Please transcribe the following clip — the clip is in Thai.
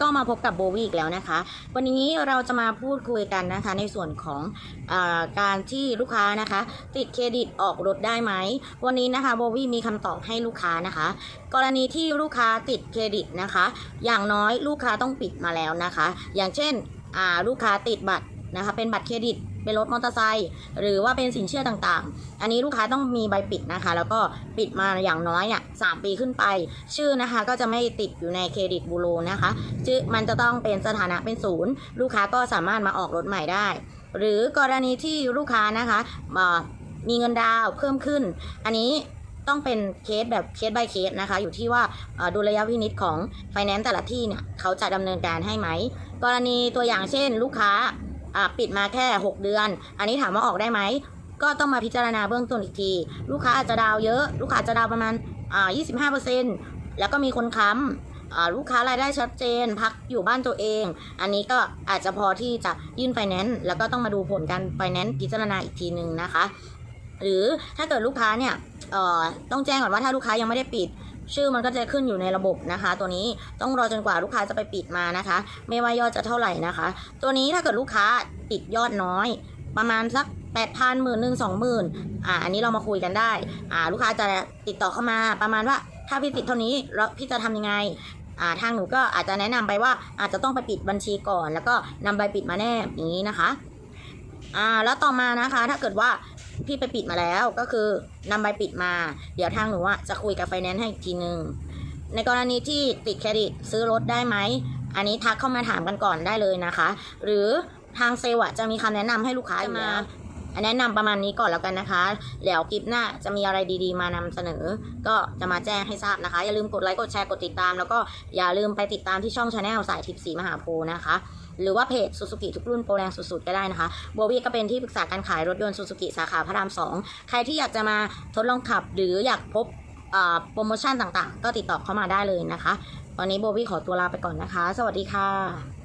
ก็มาพบกับโบวี่อีกแล้วนะคะ วันนี้เราจะมาพูดคุยกันนะคะ ในส่วนของอการที่ลูกค้านะคะ ติดเครดิตออกรถได้ไหม วันนี้นะคะโบวี่มีคำตอบให้ลูกค้านะคะ กรณีที่ลูกค้าติดเครดิตนะคะ อย่างน้อยลูกค้าต้องปิดมาแล้วนะคะ อย่างเช่นลูกค้าติดบัตรนะคะ เป็นบัตรเครดิต เป็นรถมอเตอร์ไซค์หรือว่าเป็นสินเชื่อต่างๆ อันนี้ลูกค้าต้องมีใบปิดนะคะ แล้วก็ปิดมาอย่างน้อยอะสามปีขึ้นไป ชื่อนะคะก็จะไม่ติดอยู่ในเครดิตบูโรนะคะชื่อมันจะต้องเป็นสถานะเป็นศูนย์ลูกค้าก็สามารถมาออกรถใหม่ได้ หรือกรณีที่ลูกค้านะคะมามีเงินดาวเพิ่มขึ้น อันนี้ต้องเป็นเคสแบบเคส by เคสนะคะ อยู่ที่ว่าดูระยะวินิจของไฟแนนซ์แต่ละที่เนี่ยเขาจะดำเนินการให้ไหม กรณีตัวอย่างเช่น ลูกค้า ปิดมาแค่ 6 เดือน อันนี้ถามว่าออกได้ไหม ก็ต้องมาพิจารณาเบื้องต้นอีกที ลูกค้าอาจจะดาวเยอะ ลูกค้าจะดาวประมาณอ่า25%แล้วก็มีคนค้ำลูกค้ารายได้ชัดเจน พักอยู่บ้านตัวเอง อันนี้ก็อาจจะพอที่จะยื่นไฟแนนซ์แล้วก็ต้องมาดูผลการไฟแนนซ์พิจารณาอีกทีหนึ่งนะคะ หรือถ้าเกิดลูกค้าเนี่ยต้องแจ้งก่อนว่าถ้าลูกค้ายังไม่ได้ปิด ชื่อมันก็จะขึ้นอยู่ในระบบนะคะ ตัวนี้ต้องรอจนกว่าลูกค้าจะไปปิดมานะคะ ไม่ว่ายอดจะเท่าไหร่นะคะ ตัวนี้ถ้าเกิดลูกค้าติดยอดน้อย ประมาณสักแปดพันหมื่นหนึ่งสองหมื่นอ่าอันนี้เรามาคุยกันได้อ่าลูกค้าจะติดต่อเข้ามาประมาณว่าถ้าพี่ติดเท่านี้แล้วพี่จะทำยังไงอ่าทางหนูก็อาจจะแนะนำไปว่าอาจจะต้องไปปิดบัญชีก่อน แล้วก็นำใบปิดมาแนบอย่างนี้นะคะอ่าแล้วต่อมานะคะถ้าเกิดว่า พี่ไปปิดมาแล้วก็คือนำใบปิดมา เดี๋ยวทางหนูอะจะคุยกับไฟแนนซ์ให้อีกทีนึง ในกรณีที่ติดเครดิตซื้อรถได้ไหม อันนี้ทักเข้ามาถามกันก่อนได้เลยนะคะ หรือทางเซลล์อะจะมีคำแนะนำให้ลูกค้าอยู่แล้ว แนะนำประมาณนี้ก่อนแล้วกันนะคะ แล้วคลิปหน้าจะมีอะไรดีๆ มานำเสนอ ก็จะมาแจ้งให้ทราบนะคะ อย่าลืมกดไลค์ กดแชร์ กดติดตาม แล้วก็อย่าลืมไปติดตามที่ช่องชาแนลสายทิพย์สีมหาโพธิ์นะคะ หรือว่าเพจซูซูกิทุกรุ่นโปรแรงสุดๆก็ได้นะคะโบวี่ก็เป็นที่ปรึกษาการขายรถยนต์ซูซูกิสาขาพระรามสองใครที่อยากจะมาทดลองขับหรืออยากพบโปรโมชั่นต่างๆ ก็ติดต่อเข้ามาได้เลยนะคะ ตอนนี้โบวี่ขอตัวลาไปก่อนนะคะ สวัสดีค่ะ